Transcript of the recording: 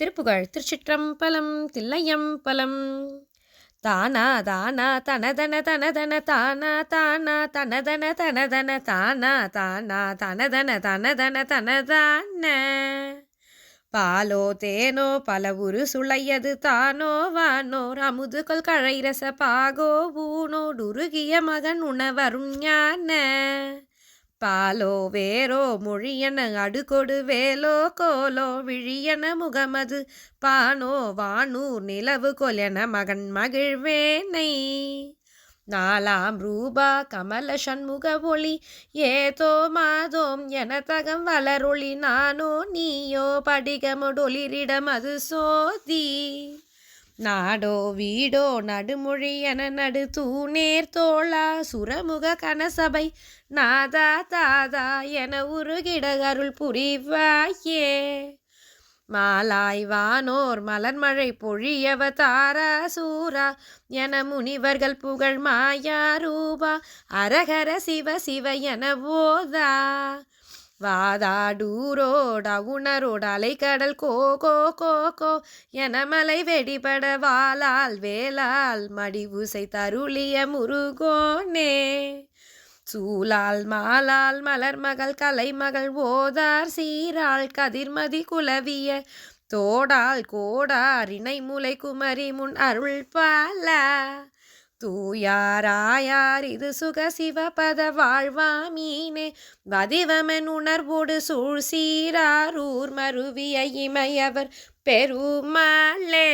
திருப்புகழ் திருச்சிற்றம்பலம் தில்லையம்பலம். தானா தானா தனதன தனதன தானா தானா தனதன தனதன தானா தானா தனதன தனதன தனதான. பாலோ தேனோ பல உரு சுளையது தானோ வானோர் அமுது கழைரச பாகோ ஊனோடுருகிய மகன் உணவரும் ஞான. பாலோ வேரோ மொழியன அடுகொடு வேலோ கோலோ விழியன முகமது. பானோ வானூர் நிலவு கொலென மகன் மகிழ்வேனை. நாலாம் ரூபா கமல சண்முக ஒளி ஏதோ மாதோம் என தகம் வளரொளி நானோ நீயோ படிகமுடொளிரிடம் அது சோதி. நாடோ வீடோ நடுமொழி என நடு தூணேர் தோளா சுரமுக கனசபை. நாதா தாதா என உருகிடகருள் புரிவாயே. மாலாய் வானோர் மலர்மழை பொழியவ தாரா சூரா என முனிவர்கள் புகழ் மாயா ரூபா. அரகர சிவ சிவ என போதா வாதாடூரோட உணரோட அலைக்கடல் கோ கோ கோ கோ என மலை வெடிபட வாளால் வேளால் மடிவுசை தருளிய முருகோனே. சூலால் மாலால் மலர் மகள் கலைமகள் ஓதார் சீராள் கதிர்மதி குலவிய தோடால் கோடார் இணை முலை குமரி முன் அருள் பால. தூயாராயார் இது சுக சிவபத வாழ்வாமீனே. வதிவமன் உணர்வோடு சூழ் சீராரூர் மருவிய இமையவர் பெருமாளே.